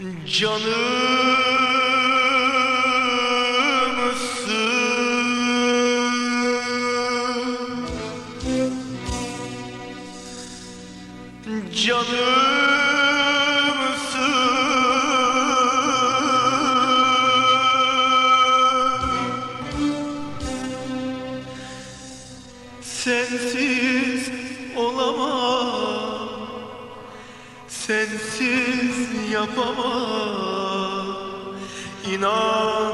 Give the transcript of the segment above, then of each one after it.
Canımsın Canımsın Sensiz olamam Sensiz yapamam. İnan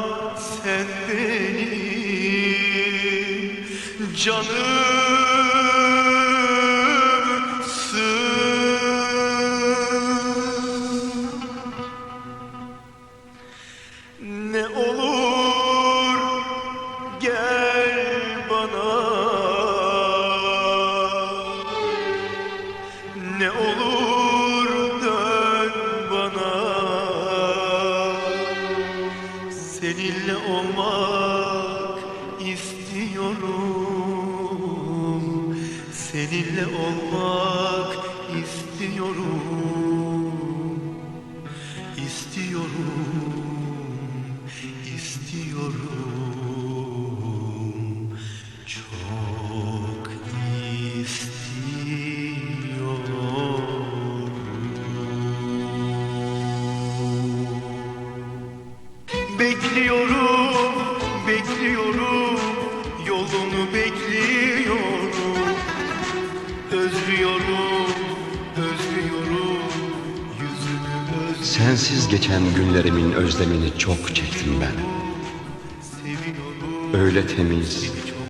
sen benim canımsın. Ne olur gel bana. Ne olur Seninle olmak istiyorum. Seninle olmak istiyorum. İstiyorum, istiyorum, çok Bekliyorum, bekliyorum, yolunu bekliyorum. Özlüyorum, özlüyorum, yüzünü özlüyorum. Sensiz geçen günlerimin özlemini çok çektim ben. Öyle temiz,